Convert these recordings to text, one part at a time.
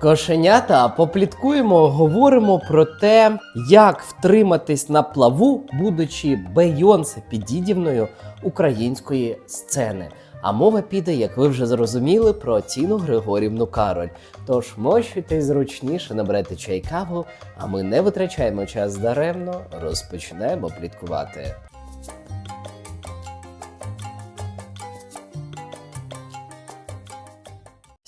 Кошенята, попліткуємо, говоримо про те, як втриматись на плаву, будучи Бейонсе підідівною української сцени. А мова піде, як ви вже зрозуміли, про Тіну Григорівну Кароль. Тож мощуйтесь зручніше, наберете чай каву, а ми не витрачаємо час даремно, розпочнемо пліткувати.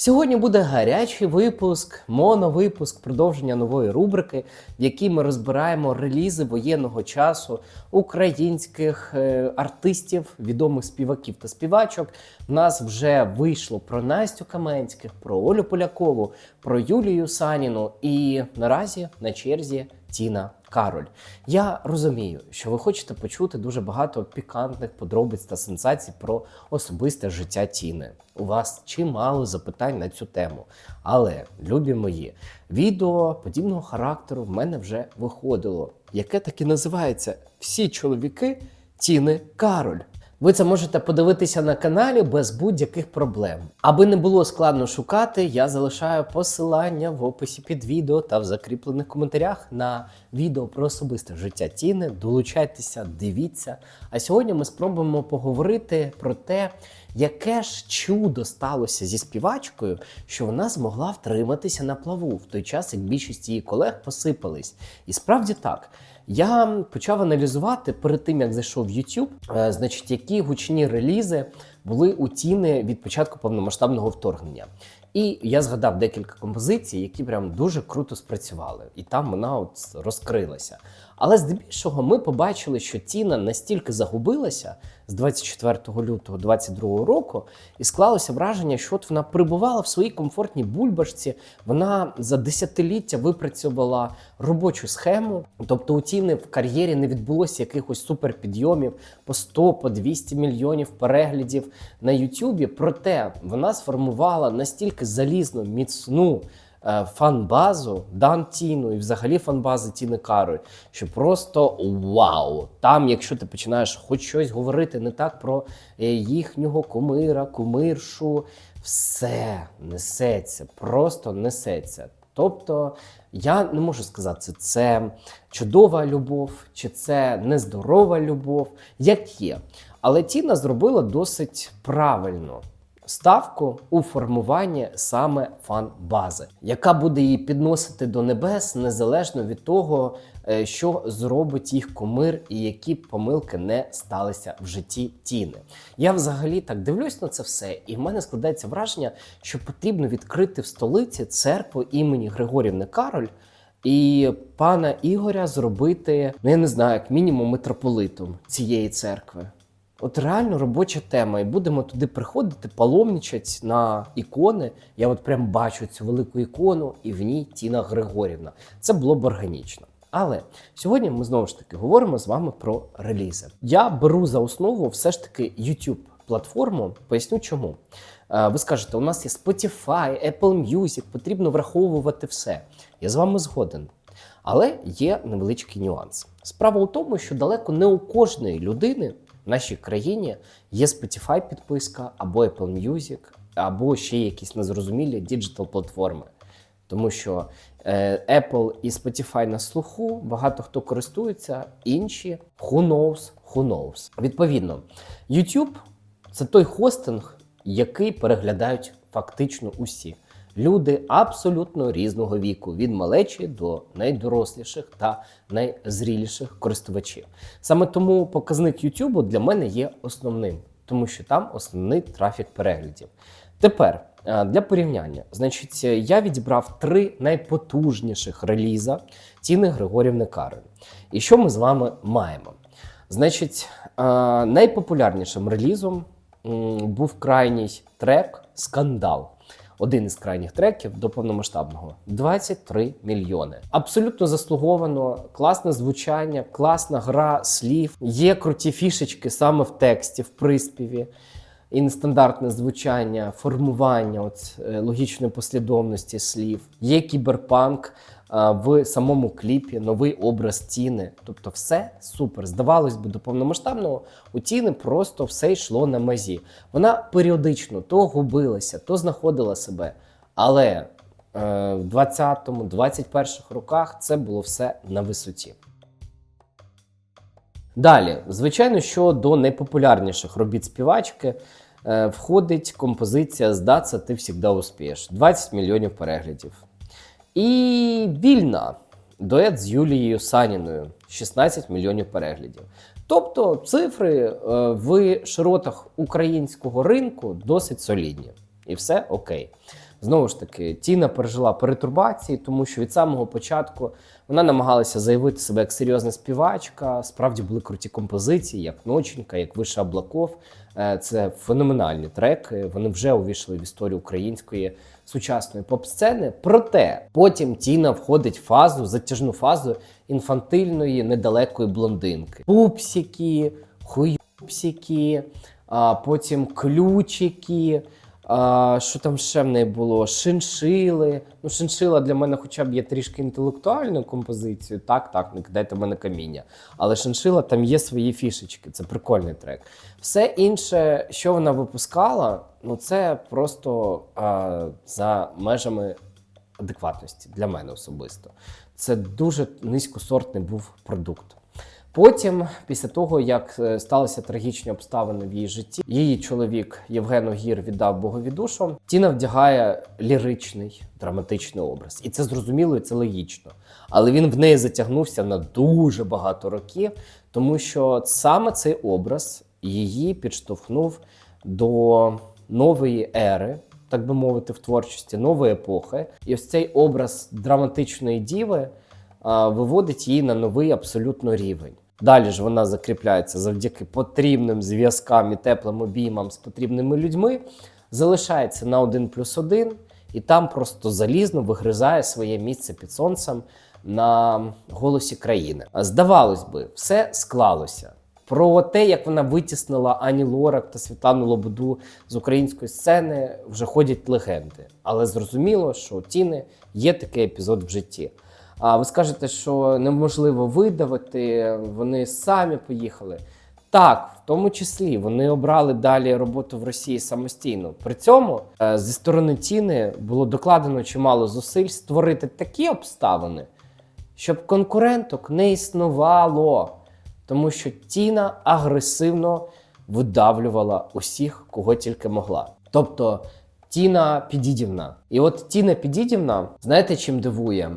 Сьогодні буде гарячий випуск, моновипуск, продовження нової рубрики, в якій ми розбираємо релізи воєнного часу українських е, артистів, відомих співаків та співачок. В нас вже вийшло про Настю Каменських, про Олю Полякову, про Юлію Саніну і наразі на черзі Тіна Кароль. Я розумію, що ви хочете почути дуже багато пікантних подробиць та сенсацій про особисте життя Тіни. У вас чимало запитань на цю тему. Але, любі мої, відео подібного характеру в мене вже виходило, яке так і називається Всі чоловіки Тіни Кароль. Ви це можете подивитися на каналі без будь-яких проблем. Аби не було складно шукати, я залишаю посилання в описі під відео та в закріплених коментарях на відео про особисте життя Тіни. Долучайтеся, дивіться. А сьогодні ми спробуємо поговорити про те, яке ж чудо сталося зі співачкою, що вона змогла втриматися на плаву в той час, як більшість її колег посипались. І справді так. Я почав аналізувати перед тим, як зайшов в YouTube, е, значить, які гучні релізи були у тіни від початку повномасштабного вторгнення. І я згадав декілька композицій, які прям дуже круто спрацювали, і там вона от розкрилася. Але здебільшого ми побачили, що Тіна настільки загубилася з 24 лютого 2022 року, і склалося враження, що от вона перебувала в своїй комфортній бульбашці. Вона за десятиліття випрацювала робочу схему. Тобто у Тіни в кар'єрі не відбулося якихось суперпідйомів по 100, по 200 мільйонів переглядів на Ютубі. Проте вона сформувала настільки залізну, міцну фан-базу Дан Тіну і взагалі фан-бази Тіни Кароль, що просто вау! Там, якщо ти починаєш хоч щось говорити не так про е, їхнього кумира, кумиршу, все несеться, просто несеться. Тобто я не можу сказати, це чудова любов, чи це нездорова любов, як є. Але Тіна зробила досить правильно ставку у формуванні саме фан-бази, яка буде її підносити до небес незалежно від того, е, що зробить їх кумир і які помилки не сталися в житті Тіни. Я взагалі так дивлюсь на це все, і в мене складається враження, що потрібно відкрити в столиці церкву імені Григорівни Кароль. І пана Ігоря зробити, ну я не знаю, як мінімум митрополитом цієї церкви. От реально робоча тема, і будемо туди приходити, паломничать на ікони. Я от прям бачу цю велику ікону, і в ній Тіна Григорівна. Це було б органічно. Але сьогодні ми знову ж таки говоримо з вами про релізи. Я беру за основу все ж таки YouTube платформу. Поясню чому. Е, Ви скажете, у нас є Spotify, Apple Music, потрібно враховувати все. Я з вами згоден. Але є невеличкий нюанс. Справа у тому, що далеко не у кожної людини в нашій країні є Spotify підписка або Apple Music, або ще якісь незрозумілі діджитал платформи. Тому що е, Apple і Spotify на слуху, багато хто користується, інші who knows, who knows. Відповідно, YouTube це той хостинг, який переглядають фактично усі. Люди абсолютно різного віку, від малечі до найдоросліших та найзріліших користувачів. Саме тому показник YouTube для мене є основним, тому що там основний трафік переглядів. Тепер е, для порівняння, значить, я відібрав три найпотужніших реліза Тіни Григорівни Кароль. І що ми з вами маємо? Значить, е, найпопулярнішим релізом був крайній трек Скандал. Один із крайніх треків до повномасштабного 23 мільйони. Абсолютно заслуговано, класне звучання, класна гра слів. Є круті фішечки саме в тексті, в приспіві. І нестандартне звучання, формування от, е, логічної послідовності слів. Є кіберпанк в самому кліпі, новий образ тіни. Тобто, все супер. Здавалось би, до повномасштабного у тіни просто все йшло на мазі. Вона періодично то губилася, то знаходила себе. Але е, в 20-му, 21-х роках це було все на висоті. Далі, звичайно, що до найпопулярніших робіт співачки е, входить композиція Здаться ти завжди успієш 20 мільйонів переглядів. І вільна дует з Юлією Саніною 16 мільйонів переглядів. Тобто цифри е, в широтах українського ринку досить солідні. І все окей. Знову ж таки, Тіна пережила перетурбації, тому що від самого початку вона намагалася заявити себе як серйозна співачка. Справді були круті композиції, як Ноченька, як Виша Облаков. Е, Це феноменальні треки. Вони вже увійшли в історію української сучасної поп-сцени. Проте потім Тіна входить в фазу, затяжну фазу інфантильної недалекої блондинки. Пупсики, хуйпсики, а потім ключики. А, що там ще в неї було? Шиншили. Ну, шиншила для мене хоча б є трішки інтелектуальною композицією. Так, так, не кидайте в мене каміння. Але шиншила там є свої фішечки, це прикольний трек. Все інше, що вона випускала, ну це просто а, за межами адекватності для мене особисто. Це дуже низькосортний був продукт. Потім, після того, як е, сталися трагічні обставини в її житті, її чоловік Євген Огір віддав Богові душу. Тіна вдягає ліричний драматичний образ, і це зрозуміло, і це логічно. Але він в неї затягнувся на дуже багато років, тому що саме цей образ її підштовхнув до нової ери. Так би мовити, в творчості нової епохи, і ось цей образ драматичної діви а, виводить її на новий абсолютно рівень. Далі ж вона закріпляється завдяки потрібним зв'язкам і теплим обіймам з потрібними людьми, залишається на один плюс один, і там просто залізно вигризає своє місце під сонцем на голосі країни. Здавалось би, все склалося. Про те, як вона витіснила Ані Лорак та Світлану Лободу з української сцени, вже ходять легенди. Але зрозуміло, що у Тіни є такий епізод в житті. А ви скажете, що неможливо видавити, вони самі поїхали. Так, в тому числі вони обрали далі роботу в Росії самостійно. При цьому е, зі сторони Тіни було докладено чимало зусиль створити такі обставини, щоб конкуренток не існувало. Тому що Тіна агресивно видавлювала усіх, кого тільки могла. Тобто Тіна Підідівна. І от Тіна Підідівна, знаєте, чим дивує?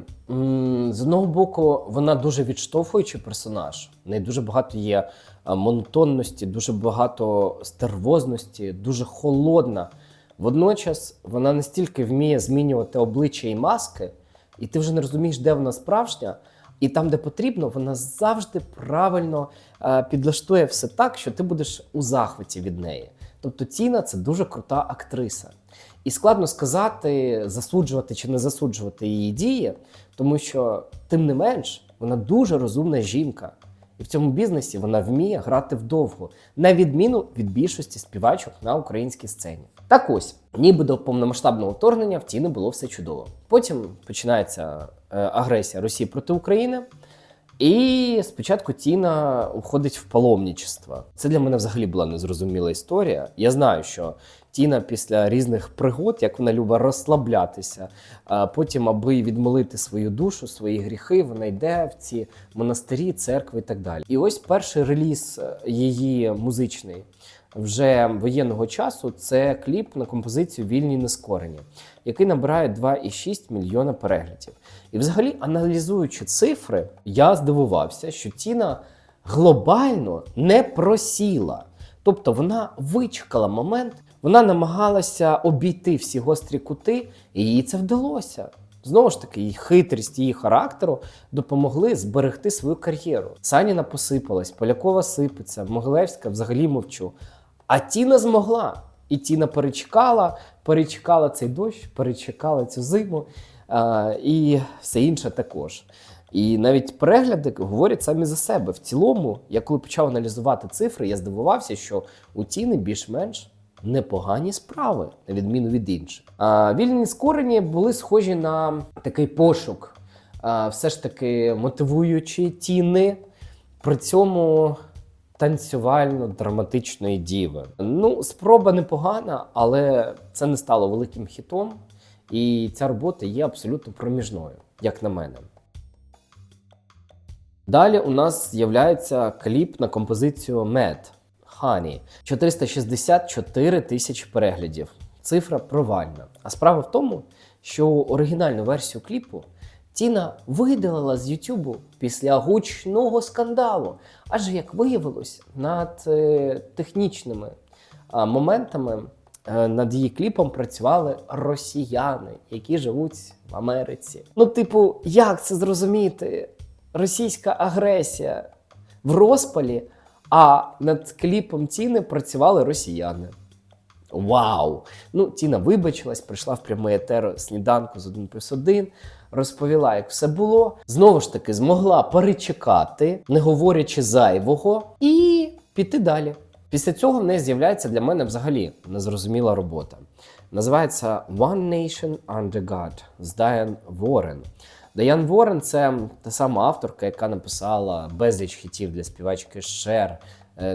З одного боку, вона дуже відштовхуючий персонаж. В неї дуже багато є монотонності, дуже багато стервозності, дуже холодна. Водночас вона настільки вміє змінювати обличчя і маски, і ти вже не розумієш, де вона справжня. І там, де потрібно, вона завжди правильно е, підлаштує все так, що ти будеш у захваті від неї. Тобто Тіна це дуже крута актриса. І складно сказати, засуджувати чи не засуджувати її дії, тому що, тим не менш, вона дуже розумна жінка. І в цьому бізнесі вона вміє грати вдовго, на відміну від більшості співачок на українській сцені. Так ось, ніби до повномасштабного вторгнення в Тіни було все чудово. Потім починається е, агресія Росії проти України. І спочатку Тіна уходить в паломничество. Це для мене взагалі була незрозуміла історія. Я знаю, що Тіна після різних пригод, як вона любить розслаблятися, а потім, аби відмолити свою душу, свої гріхи, вона йде в ці монастирі, церкви і так далі. І ось перший реліз е, її музичний вже воєнного часу це кліп на композицію Вільні нескорені, який набирає 2,6 мільйона переглядів. І, взагалі, аналізуючи цифри, я здивувався, що Тіна глобально не просіла. Тобто вона вичекала момент, вона намагалася обійти всі гострі кути, і їй це вдалося. Знову ж таки, її хитрість, її характеру допомогли зберегти свою кар'єру. Саніна посипалась, Полякова сипеться, Могилевська взагалі мовчу. А Тіна змогла. І Тіна перечекала, перечекала цей дощ, перечекала цю зиму а, і все інше також. І навіть перегляди говорять самі за себе. В цілому, я коли почав аналізувати цифри, я здивувався, що у Тіни більш-менш непогані справи, на відміну від інших. А, вільні скорені були схожі на такий пошук, а, все ж таки мотивуючи тіни. При цьому танцювально-драматичної діви. Ну, спроба непогана, але це не стало великим хітом. І ця робота є абсолютно проміжною, як на мене. Далі у нас з'являється кліп на композицію Mad Honey. 464 тисячі переглядів. Цифра провальна. А справа в тому, що оригінальну версію кліпу Тіна видалила з Ютубу після гучного скандалу. Аж як виявилось, над е, технічними а, моментами е, над її кліпом працювали росіяни, які живуть в Америці. Ну, типу, як це зрозуміти? Російська агресія в розпалі, а над кліпом Тіни працювали росіяни. Вау! Ну, Тіна вибачилась, прийшла в прямий етер сніданку з 1 плюс 1, розповіла, як все було. Знову ж таки, змогла перечекати, не говорячи зайвого, і піти далі. Після цього в неї з'являється для мене взагалі незрозуміла робота. Називається One Nation Under God з Дайан Ворен. Даян Ворен це та сама авторка, яка написала безліч хітів для співачки Шер,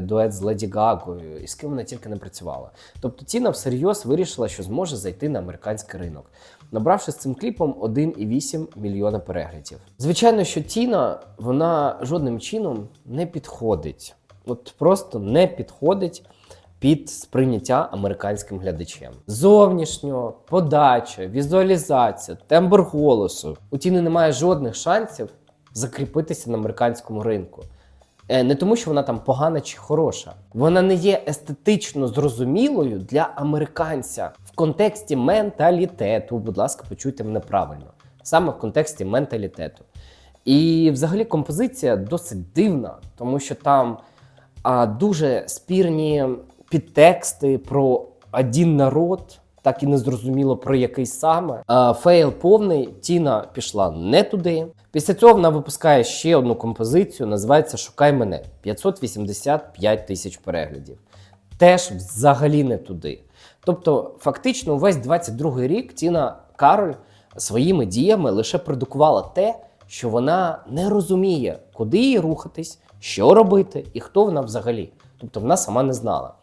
дует з Леді Гагою, і з ким вона тільки не працювала. Тобто Тіна всерйоз вирішила, що зможе зайти на американський ринок, набравши з цим кліпом 1,8 мільйона переглядів. Звичайно, що Тіна вона жодним чином не підходить. От просто не підходить під сприйняття американським глядачем. Зовнішньо, подача, візуалізація, тембр голосу. У Тіни немає жодних шансів закріпитися на американському ринку. Е, Не тому, що вона там погана чи хороша. Вона не є естетично зрозумілою для американця в контексті менталітету. Будь ласка, почуйте мене правильно. Саме в контексті менталітету. І взагалі композиція досить дивна, тому що там а, дуже спірні підтексти про один народ, так і не зрозуміло про який саме. Фейл повний, Тіна пішла не туди. Після цього вона випускає ще одну композицію, називається Шукай мене 585 тисяч переглядів. Теж взагалі не туди. Тобто, фактично, увесь 22-й рік Тіна Кароль своїми діями лише продукувала те, що вона не розуміє, куди їй рухатись, що робити і хто вона взагалі. Тобто вона сама не знала.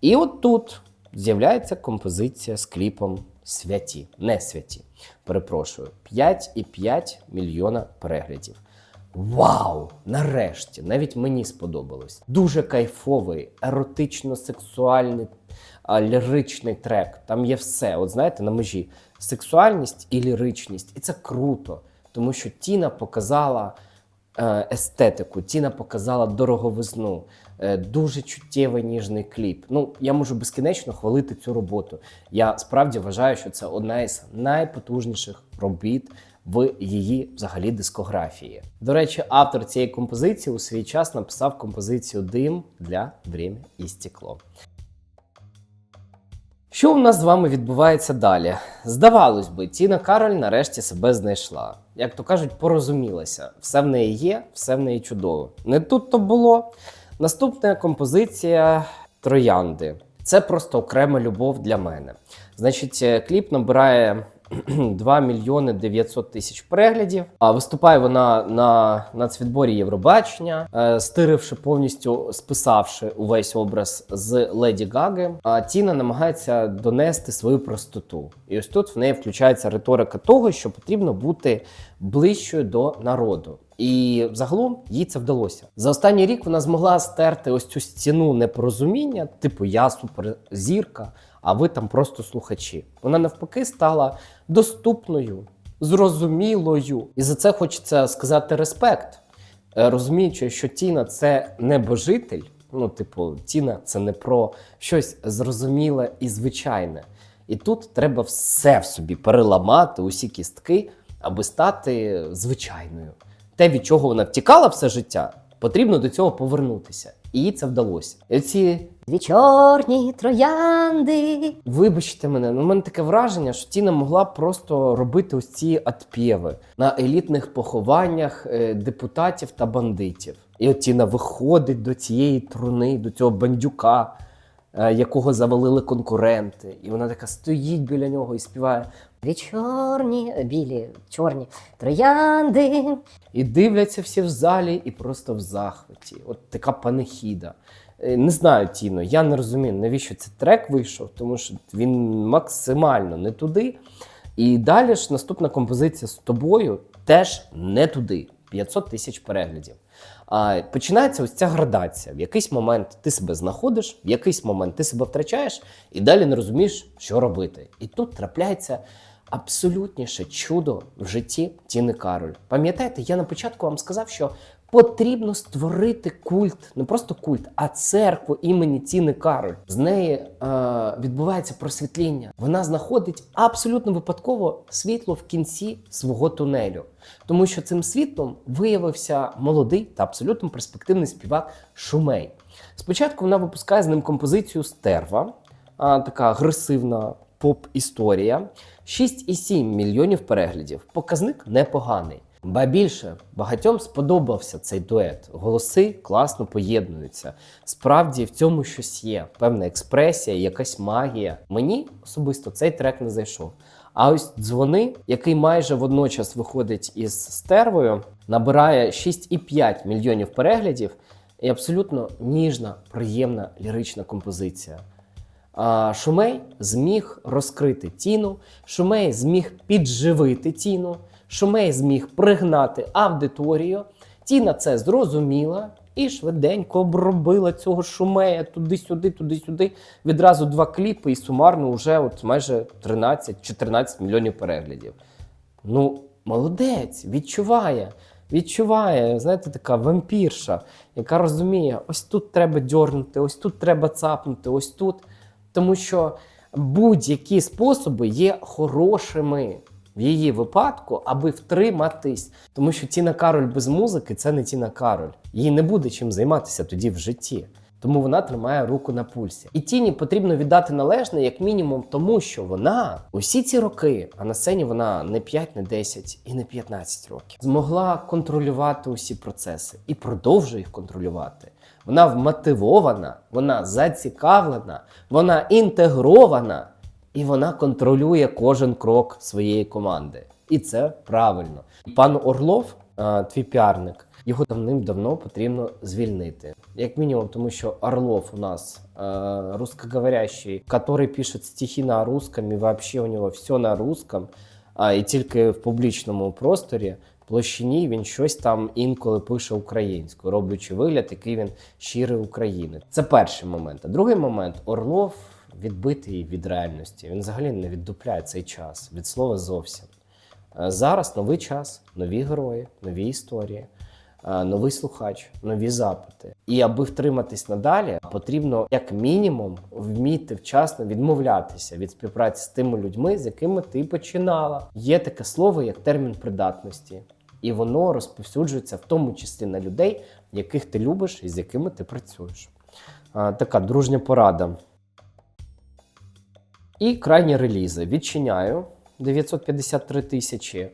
І от тут з'являється композиція з кліпом Святі, не святі. Перепрошую, 5,5 мільйона переглядів. Вау! Нарешті! Навіть мені сподобалось. Дуже кайфовий, еротично-сексуальний, ліричний трек. Там є все. От знаєте, на межі сексуальність і ліричність. І це круто, тому що Тіна показала е, естетику, Тіна показала дороговизну, дуже чуттєвий ніжний кліп. Ну, я можу безкінечно хвалити цю роботу. Я справді вважаю, що це одна із найпотужніших робіт в її взагалі дискографії. До речі, автор цієї композиції у свій час написав композицію Дим для «Время і стекло. Що у нас з вами відбувається далі? Здавалось би, Тіна Кароль нарешті себе знайшла. Як то кажуть, порозумілася. Все в неї є, все в неї чудово. Не тут то було. Наступна композиція Троянди. Це просто окрема любов для мене. Значить, е, кліп набирає 2 мільйони 900 тисяч переглядів. А виступає вона на нацвідборі Євробачення, е, стиривши повністю, списавши увесь образ з Леді Гаги. А Тіна намагається донести свою простоту. І ось тут в неї включається риторика того, що потрібно бути ближчою до народу. І загалом їй це вдалося. За останній рік вона змогла стерти ось цю стіну непорозуміння, типу я суперзірка, а ви там просто слухачі. Вона навпаки стала доступною, зрозумілою. І за це хочеться сказати респект, Е, розуміючи, що Тіна це небожитель. Ну, типу, Тіна це не про щось зрозуміле і звичайне. І тут треба все в собі переламати, усі кістки, аби стати звичайною. Те, від чого вона втікала все життя, потрібно до цього повернутися. І їй це вдалося. І ці Дві чорні троянди. Вибачте мене, ну в мене таке враження, що Тіна могла просто робити ось ці отпєви на елітних похованнях е, депутатів та бандитів. І от Тіна виходить до цієї труни, до цього бандюка, е, якого завалили конкуренти. І вона така стоїть біля нього і співає. Дві чорні, е, білі, чорні троянди. І дивляться всі в залі і просто в захваті. От така панихіда. Е, Не знаю, Тіно, я не розумію, навіщо цей трек вийшов, тому що він максимально не туди. І далі ж наступна композиція з тобою теж не туди. 500 тисяч переглядів. А, починається ось ця градація. В якийсь момент ти себе знаходиш, в якийсь момент ти себе втрачаєш, і далі не розумієш, що робити. І тут трапляється абсолютніше чудо в житті Тіни Кароль. Пам'ятаєте, я на початку вам сказав, що потрібно створити культ, не просто культ, а церкву імені Тіни Кароль. З неї е, відбувається просвітління. Вона знаходить абсолютно випадково світло в кінці свого тунелю, тому що цим світлом виявився молодий та абсолютно перспективний співак Шумей. Спочатку вона випускає з ним композицію Стерва, така агресивна поп-історія. 6,7 мільйонів переглядів. Показник непоганий. Ба більше багатьом сподобався цей дует. Голоси класно поєднуються. Справді в цьому щось є. Певна експресія, якась магія. Мені особисто цей трек не зайшов. А ось дзвони, який майже водночас виходить із стервою, набирає 6,5 мільйонів переглядів, і абсолютно ніжна, приємна лірична композиція. Шумей зміг розкрити тіну, Шумей зміг підживити тіну, Шумей зміг пригнати аудиторію. Тіна це зрозуміла і швиденько обробила цього шумея туди-сюди, туди-сюди. Відразу два кліпи, і сумарно вже от майже 13-14 мільйонів переглядів. Ну, молодець, відчуває. Відчуває, знаєте, така вампірша, яка розуміє, ось тут треба дьорнути, ось тут треба цапнути, ось тут. Тому що будь-які способи є хорошими в її випадку, аби втриматись. Тому що Тіна Кароль без музики це не Тіна Кароль. Їй не буде чим займатися тоді в житті. Тому вона тримає руку на пульсі. І тіні потрібно віддати належне, як мінімум, тому що вона усі ці роки, а на сцені вона не 5, не 10 і не 15 років, змогла контролювати усі процеси і продовжує їх контролювати. Вона вмотивована, вона зацікавлена, вона інтегрована і вона контролює кожен крок своєї команди. І це правильно. Пан Орлов, е, твій піарник, його давним-давно потрібно звільнити. Як мінімум, тому що Орлов у нас э, русскоговорящий, который пишет стихи на русском, і вообще у нього все на русском, а і тільки в публічному просторі. Площині він щось там інколи пише українською, роблячи вигляд, який він щирий України. Це перший момент. А другий момент Орлов відбитий від реальності. Він взагалі не віддупляє цей час від слова зовсім. Е, Зараз новий час, нові герої, нові історії, новий слухач, нові запити. І аби втриматись надалі, потрібно як мінімум вміти вчасно відмовлятися від співпраці з тими людьми, з якими ти починала. Є таке слово, як термін придатності, і воно розповсюджується в тому числі на людей, яких ти любиш і з якими ти працюєш. Е, Така дружня порада. І крайні релізи. Відчиняю 953 тисячі.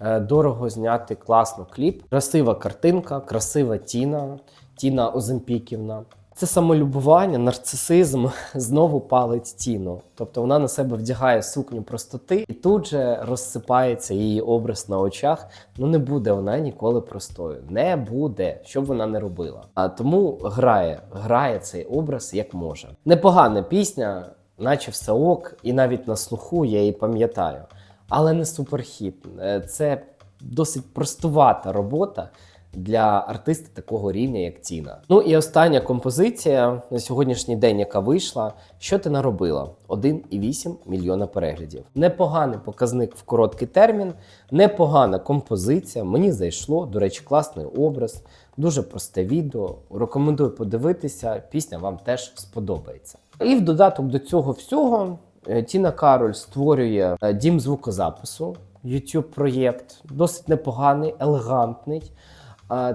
Е, Дорого зняти класно кліп. Красива картинка, красива Тіна, Тіна Оземпіківна. Це самолюбування, нарцисизм знову палить Тіну. Тобто вона на себе вдягає сукню простоти, і тут же розсипається її образ на очах. Ну не буде вона ніколи простою. Не буде, що б вона не робила. А тому грає, грає цей образ як може. Непогана пісня наче все ок, і навіть на слуху я її пам'ятаю. Але не суперхіт. Е, Це досить простувата робота для артиста такого рівня, як Тіна. Ну і остання композиція на сьогоднішній день, яка вийшла. Що ти наробила? 1,8 мільйона переглядів. Непоганий показник в короткий термін, непогана композиція. Мені зайшло. До речі, класний образ, дуже просте відео. Рекомендую подивитися. Пісня вам теж сподобається. І в додаток до цього всього Тіна Кароль створює е, дім звукозапису, youtube проєкт, досить непоганий, елегантний.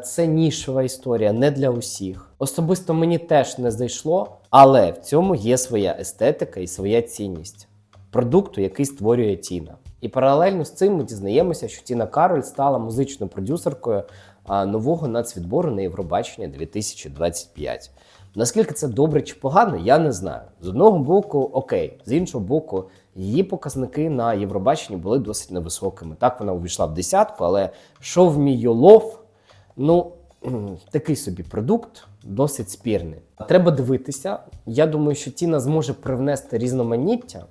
Це нішова історія, не для усіх. Особисто мені теж не зайшло, але в цьому є своя естетика і своя цінність продукту, який створює Тіна. І паралельно з цим ми дізнаємося, що Тіна Кароль стала музичною продюсеркою нового нацвідбору на Євробачення 2025. Наскільки це добре чи погано, я не знаю. З одного боку, окей, з іншого боку, її показники на Євробаченні були досить невисокими. Так вона увійшла в десятку, але шов мій Йолов, ну такий собі продукт, досить спірний. Треба дивитися. Я думаю, що Тіна зможе привнести різноманіття.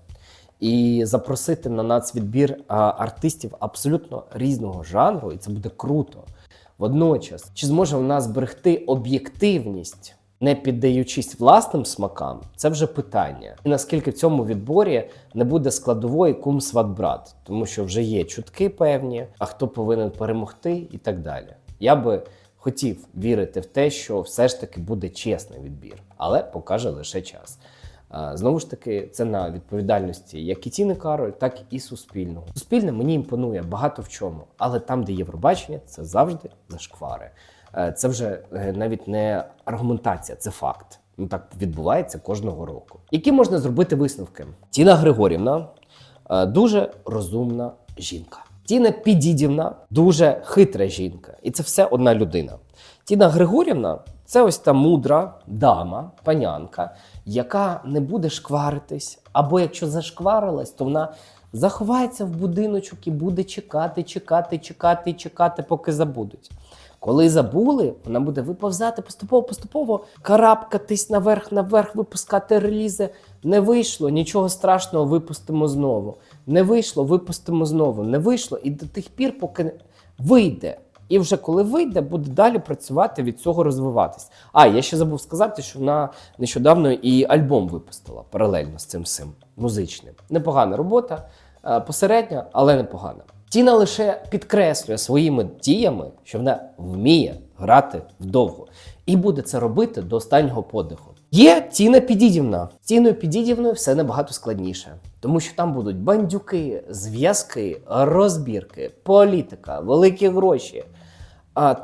і запросити на нацвідбір артистів абсолютно різного жанру, і це буде круто. Водночас, чи зможе вона зберегти об'єктивність, не піддаючись власним смакам, це вже питання. І наскільки в цьому відборі не буде складової кум сват брат, тому що вже є чутки певні, а хто повинен перемогти, і так далі. Я би хотів вірити в те, що все ж таки буде чесний відбір, але покаже лише час. Знову ж таки, це на відповідальності як і Тіни Кароль, так і Суспільного. Суспільне мені імпонує багато в чому, але там, де Євробачення, це завжди зашквари. Е, Це вже е, навіть не аргументація, це факт. Ну так відбувається кожного року. Які можна зробити висновки? Тіна Григорівна е, дуже розумна жінка. Тіна Підідівна дуже хитра жінка, і це все одна людина. Тіна Григорівна це ось та мудра дама, панянка, яка не буде шкваритись, або якщо зашкварилась, то вона заховається в будиночок і буде чекати, чекати, чекати, чекати, поки забудуть. Коли забули, вона буде виповзати поступово, поступово карабкатись наверх, наверх, випускати релізи. Не вийшло, нічого страшного, випустимо знову. Не вийшло, випустимо знову. Не вийшло і до тих пір, поки вийде. І вже коли вийде, буде далі працювати від цього розвиватись. А я ще забув сказати, що вона нещодавно і альбом випустила паралельно з цим всім музичним. Непогана робота, е, посередня, але непогана. Тіна лише підкреслює своїми діями, що вона вміє грати вдовго і буде це робити до останнього подиху. Є Тіна Підідівна. Тіною Підідівною все набагато складніше, тому що там будуть бандюки, зв'язки, розбірки, політика, великі гроші,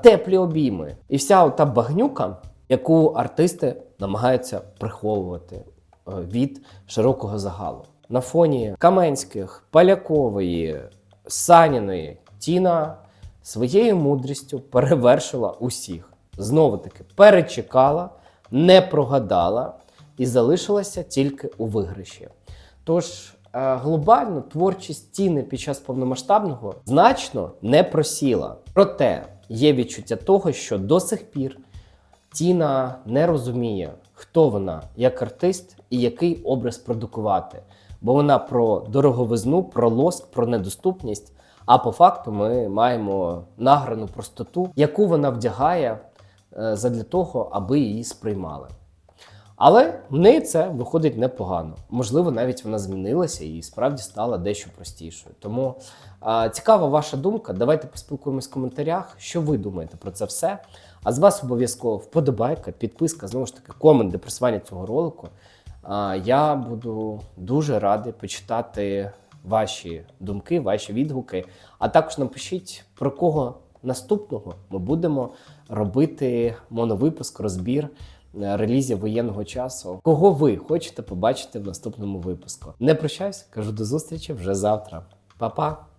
теплі обійми і вся ота багнюка, яку артисти намагаються приховувати е, від широкого загалу. На фоні Каменських, Полякової, Саніної Тіна своєю мудрістю перевершила усіх. Знову таки перечекала, не прогадала і залишилася тільки у виграші. Тож е, глобально творчість Тіни під час повномасштабного значно не просіла. Проте є відчуття того, що до сих пір Тіна не розуміє, хто вона як артист і який образ продукувати. Бо вона про дороговизну, про лоск, про недоступність. А по факту ми маємо награну простоту, яку вона вдягає е, задля того, аби її сприймали. Але в неї це виходить непогано. Можливо, навіть вона змінилася і справді стала дещо простішою. Тому а, цікава ваша думка. Давайте поспілкуємось в коментарях, що ви думаєте про це все. А з вас обов'язково вподобайка, підписка, знову ж таки, комент для просування цього ролику. Я буду дуже радий почитати ваші думки, ваші відгуки. А також напишіть, про кого наступного ми будемо робити моновипуск, розбір е, релізів воєнного часу. Кого ви хочете побачити в наступному випуску? Не прощаюсь, кажу до зустрічі вже завтра. Па-па!